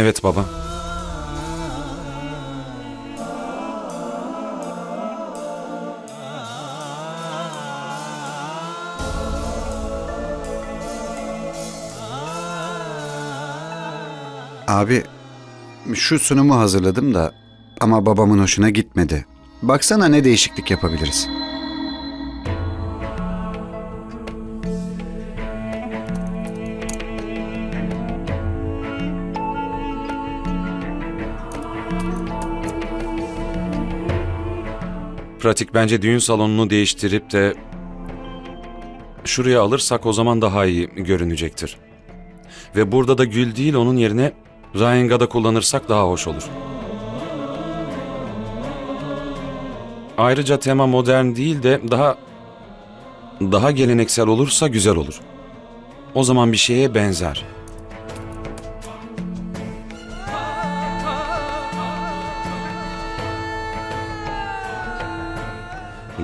Evet baba. Abi şu sunumu hazırladım da ama babamın hoşuna gitmedi. Baksana ne değişiklik yapabiliriz. Pratik bence düğün salonunu değiştirip de şuraya alırsak o zaman daha iyi görünecektir. Ve burada da gül değil onun yerine Rayenga'da kullanırsak daha hoş olur. Ayrıca tema modern değil de daha daha geleneksel olursa güzel olur. O zaman bir şeye benzer.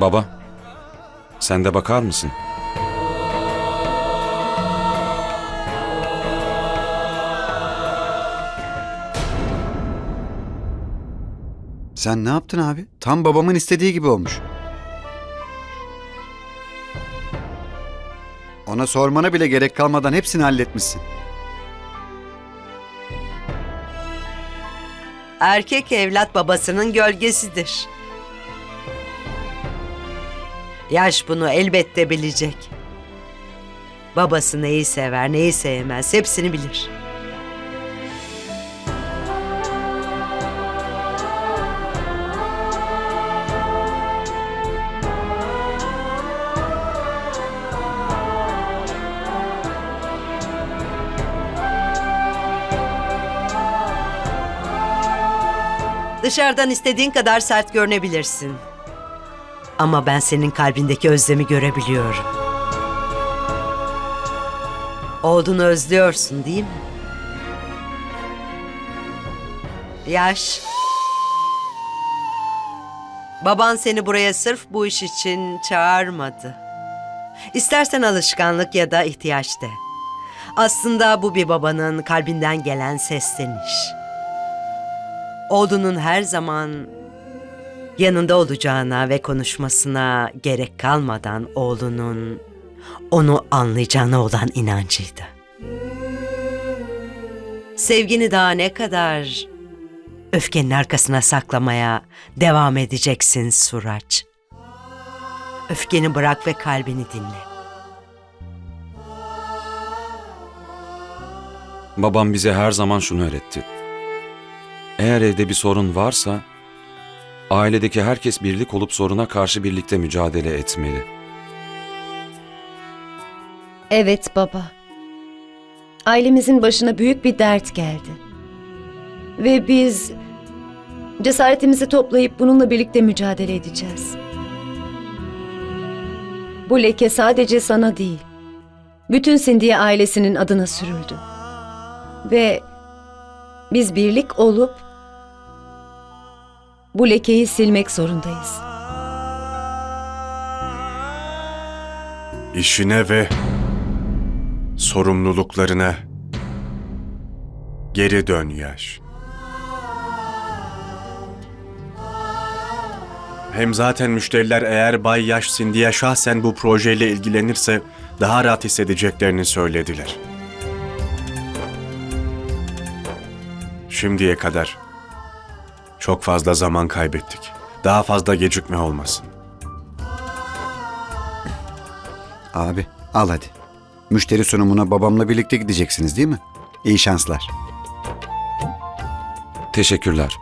Baba, sen de bakar mısın? Sen ne yaptın abi? Tam babamın istediği gibi olmuş. Ona sormana bile gerek kalmadan hepsini halletmişsin. Erkek evlat babasının gölgesidir. Yaş bunu elbette bilecek. Babası neyi sever, neyi sevmez hepsini bilir. Dışarıdan istediğin kadar sert görünebilirsin. Ama ben senin kalbindeki özlemi görebiliyorum. Oğlunu özlüyorsun değil mi? Yaş. Baban seni buraya sırf bu iş için çağırmadı. İstersen alışkanlık ya da ihtiyaç de. Aslında bu bir babanın kalbinden gelen sesleniş. Oğlunun her zaman yanında olacağına ve konuşmasına gerek kalmadan oğlunun onu anlayacağına olan inancıydı. Sevgini daha ne kadar öfkenin arkasına saklamaya devam edeceksin Suraç. Öfkeni bırak ve kalbini dinle. Babam bize her zaman şunu öğretti. Eğer evde bir sorun varsa, ailedeki herkes birlik olup soruna karşı birlikte mücadele etmeli. Evet baba. Ailemizin başına büyük bir dert geldi. Ve biz cesaretimizi toplayıp bununla birlikte mücadele edeceğiz. Bu leke sadece sana değil, bütün Sindiye ailesinin adına sürüldü. Ve biz birlik olup bu lekeyi silmek zorundayız. işine ve sorumluluklarına geri dön yaş. Hem zaten müşteriler eğer Bay Yaş Sindiye şahsen bu projeyle ilgilenirse daha rahat hissedeceklerini söylediler. Şimdiye kadar çok fazla zaman kaybettik. Daha fazla gecikme olmasın. Abi al hadi. Müşteri sunumuna babamla birlikte gideceksiniz değil mi? İyi şanslar. Teşekkürler.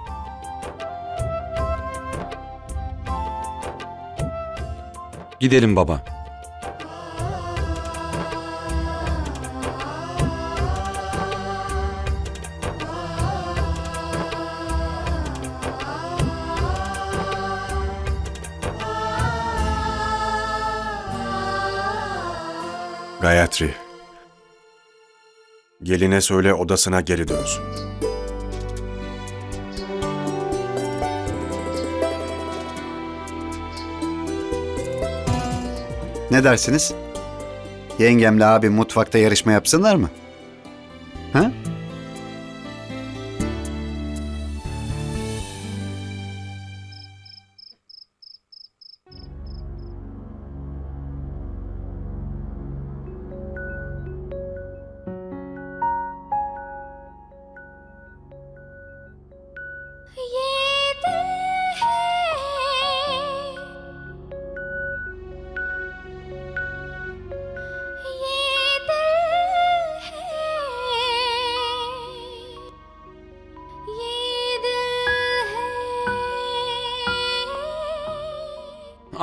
Gidelim baba. Gayatri. Geline söyle odasına geri dönsün. Ne dersiniz? Yengemle abi mutfakta yarışma yapsınlar mı?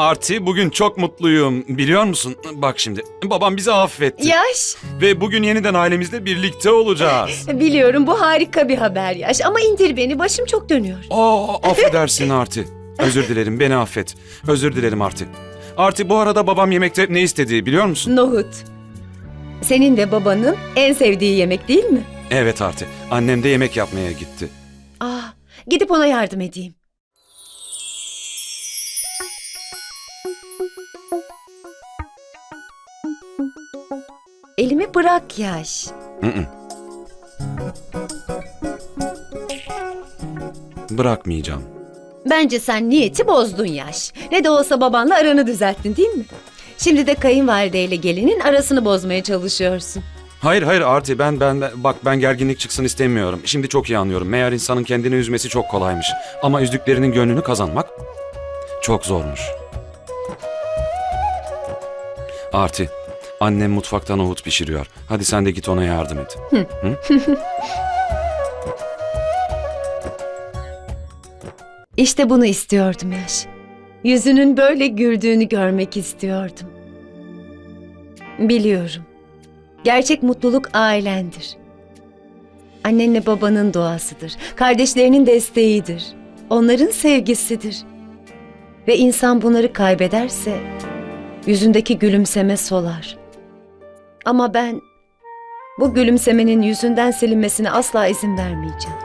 Arti bugün çok mutluyum biliyor musun? Bak şimdi babam bizi affetti. Yaş, Ve bugün yeniden ailemizle birlikte olacağız. biliyorum bu harika bir haber Yaş ama indir beni başım çok dönüyor. Aa affedersin Arti. Özür dilerim beni affet. Özür dilerim Arti. Arti bu arada babam yemekte ne istediği biliyor musun? Nohut. Senin ve babanın en sevdiği yemek değil mi? Evet Arti. Annem de yemek yapmaya gitti. Ah, gidip ona yardım edeyim. Elimi bırak Yaş. Bırakmayacağım. Bence sen niyeti bozdun Yaş. Ne de olsa babanla aranı düzelttin değil mi? Şimdi de kayınvalideyle gelinin arasını bozmaya çalışıyorsun. Hayır hayır Arti ben ben- bak ben gerginlik çıksın istemiyorum. Şimdi çok iyi anlıyorum. Meğer insanın kendini üzmesi çok kolaymış. Ama üzdüklerinin gönlünü kazanmak çok zormuş. Arti, annem mutfakta nohut pişiriyor. Hadi sen de git ona yardım et. İşte bunu istiyordum Yaş. Yüzünün böyle güldüğünü görmek istiyordum. Biliyorum. Gerçek mutluluk ailendir. Annenle babanın duasıdır. Kardeşlerinin desteğidir. Onların sevgisidir. Ve insan bunları kaybederse yüzündeki gülümseme solar. Ama ben bu gülümsemenin yüzünden silinmesine asla izin vermeyeceğim.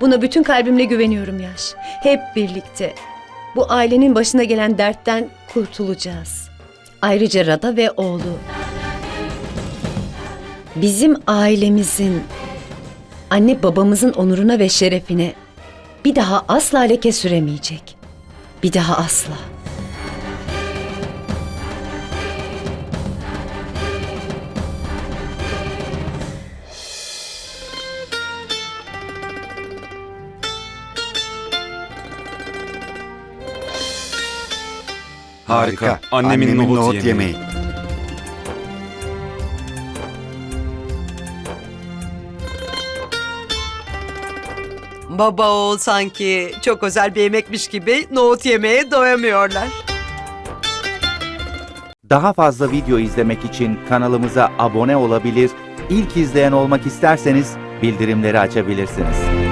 Buna bütün kalbimle güveniyorum Yaş. Hep birlikte bu ailenin başına gelen dertten kurtulacağız. Ayrıca Rada ve oğlu. Bizim ailemizin, anne babamızın onuruna ve şerefine bir daha asla leke süremeyecek. Bir daha asla. Harika. Annemin, nohut, yemeği. Baba oğul sanki çok özel bir yemekmiş gibi nohut yemeye doyamıyorlar. Daha fazla video izlemek için kanalımıza abone olabilir, ilk izleyen olmak isterseniz bildirimleri açabilirsiniz.